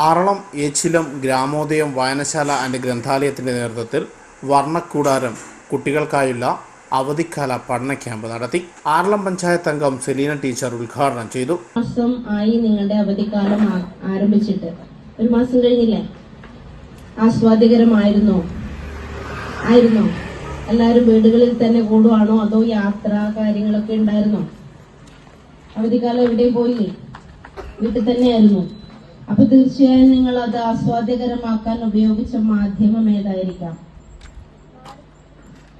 ആറളം ഏച്ചിലം ഗ്രാമോദയം വായനശാല ആൻഡ് ഗ്രന്ഥാലയത്തിന്റെ നേതൃത്വത്തിൽ വർണക്കൂടാരം കുട്ടികൾക്കായുള്ള അവധിക്കാല പഠന ക്യാമ്പ് നടത്തി. ആറളം പഞ്ചായത്ത് അംഗം സെലീന ടീച്ചർ ഉദ്ഘാടനം ചെയ്തു. മാസം ആയി നിങ്ങളുടെ അവധിക്കാലം ആരംഭിച്ചിട്ട്. ഒരു മാസം കഴിഞ്ഞില്ലേ? ആസ്വാദികരമായിരുന്നോ ആയിരുന്നോ? എല്ലാവരും വീടുകളിൽ തന്നെ കൂടുവാണോ? അതോ യാത്ര കാര്യങ്ങളൊക്കെ ഉണ്ടായിരുന്നോ? അവധിക്കാലം എവിടെയും പോയില്ലേ? വീട്ടിൽ തന്നെയായിരുന്നു. അപ്പൊ തീർച്ചയായും നിങ്ങൾ അത് ആസ്വാദ്യകരമാക്കാൻ ഉപയോഗിച്ച മാധ്യമം ഏതായിരിക്കാം?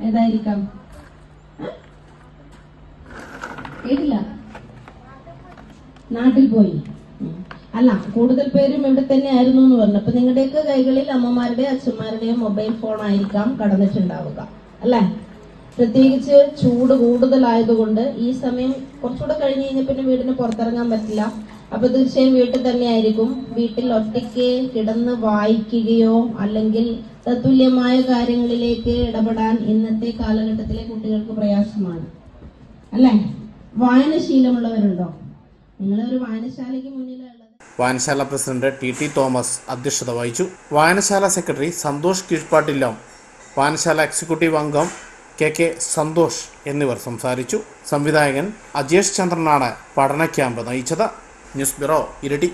ഏതായിരിക്കാം? കേട്ടില്ല. നാട്ടിൽ പോയി. അല്ല കൂടുതൽ പേരും ഇവിടെ തന്നെ ആയിരുന്നു എന്ന് പറഞ്ഞു. അപ്പൊ നിങ്ങളുടെയൊക്കെ കൈകളിൽ അമ്മമാരുടെയും അച്ഛന്മാരുടെയും മൊബൈൽ ഫോൺ ആയിരിക്കാം കടന്നിട്ടുണ്ടാവുക. അല്ലേ? പ്രത്യേകിച്ച് ചൂട് കൂടുതലായതുകൊണ്ട് ഈ സമയം കുറച്ചുകൂടെ കഴിഞ്ഞ് കഴിഞ്ഞാൽ പിന്നെ വീടിന് പുറത്തിറങ്ങാൻ പറ്റില്ല. അപ്പൊ തീർച്ചയായും വീട്ടിൽ തന്നെ ആയിരിക്കും. വീട്ടിൽ ഒറ്റയ്ക്ക് കിടന്ന് വായിക്കുകയോ അല്ലെങ്കിൽ തത്തുല്യമായ കാര്യങ്ങളിലേക്ക് ഇടപെടാൻ ഇന്നത്തെ കാലഘട്ടത്തിലെ കുട്ടികൾക്ക് പ്രയാസമാണ്. അല്ലേ? വായനശീലമുള്ളവരുണ്ടോ? നിങ്ങളൊരു വായനശാലയ്ക്ക് മുന്നിലുള്ളത് വായനശാല പ്രസിഡന്റ് ടി ടി തോമസ് അധ്യക്ഷത വഹിച്ചു. വായനശാല സെക്രട്ടറി സന്തോഷ് കീഴ്പാട്ടില്ലം വായനശാല എക്സിക്യൂട്ടീവ് അംഗം കെ കെ സന്തോഷ് എന്നിവർ സംസാരിച്ചു. സംവിധായകൻ അജേഷ് ചന്ദ്രനാണ് പഠന ക്യാമ്പ് നയിച്ചത്. ന്യൂസ് ബ്യൂറോ ഇരട്ടി